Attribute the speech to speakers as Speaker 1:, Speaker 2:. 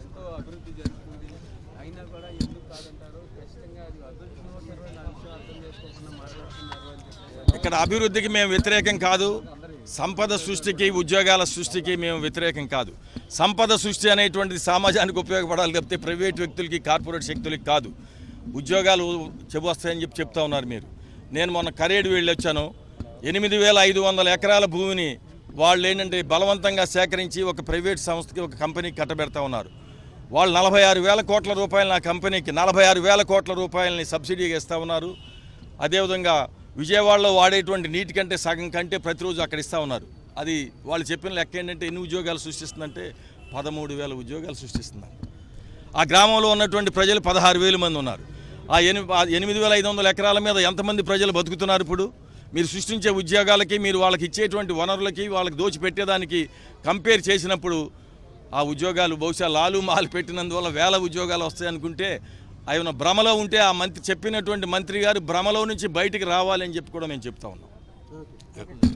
Speaker 1: ఎంతో అభివృద్ధి జరుగుతుంది. అయినా కూడా ఎందుకు కాదంటారు? ఖచ్చితంగా అది అభివృద్ధి అర్థం చేసుకోకుండా మాట్లాడుతున్నారు అని చెప్పి
Speaker 2: ఇక్కడ అభివృద్ధికి మేము వ్యతిరేకం కాదు. సంపద సృష్టికి ఉద్యోగాల సృష్టికి మేము వ్యతిరేకం కాదు. సంపద సృష్టి అనేటువంటిది సమాజానికి ఉపయోగపడాలి తప్పితే ప్రైవేట్ వ్యక్తులకి కార్పొరేట్ శక్తులకి కాదు. ఉద్యోగాలు చెబుస్తాయని చెప్పి చెప్తా ఉన్నారు మీరు. నేను మొన్న కరేడు వెళ్ళి వచ్చాను ఎనిమిది వేల ఐదు వందల ఎకరాల భూమిని వాళ్ళు ఏంటంటే బలవంతంగా సేకరించి ఒక ప్రైవేట్ సంస్థకి ఒక కంపెనీకి కట్టబెడతా ఉన్నారు. వాళ్ళు నలభై ఆరు వేల కోట్ల రూపాయలు నా కంపెనీకి నలభై ఆరు వేల కోట్ల రూపాయలని సబ్సిడీగా ఇస్తూ ఉన్నారు. అదేవిధంగా విజయవాడలో వాడేటువంటి నీటి కంటే సగం కంటే ప్రతిరోజు అక్కడ ఇస్తూ ఉన్నారు. అది వాళ్ళు చెప్పిన లెక్క ఏంటంటే ఎన్ని ఉద్యోగాలు సృష్టిస్తుందంటే పదమూడు వేల ఉద్యోగాలు సృష్టిస్తున్నారు ఆ గ్రామంలో ఉన్నటువంటి ప్రజలు పదహారు వేల మంది ఉన్నారు. ఆ ఎనిమిది ఆ ఎనిమిది వేల ఐదు వందల ఎకరాల మీద ఎంతమంది ప్రజలు బతుకుతున్నారు ఇప్పుడు? మీరు సృష్టించే ఉద్యోగాలకి మీరు వాళ్ళకి ఇచ్చేటువంటి వనరులకి వాళ్ళకి దోచిపెట్టేదానికి కంపేర్ చేసినప్పుడు ఆ ఉద్యోగాలు బహుశా లాలు మాలు పెట్టినందువల్ల వేల ఉద్యోగాలు వస్తాయనుకుంటే ఆయన భ్రమలో ఉంటే ఆ మంత్రి చెప్పినటువంటి మంత్రి గారు భ్రమలో నుంచి బయటికి రావాలని చెప్పి కూడా మేము చెప్తా ఉన్నాం.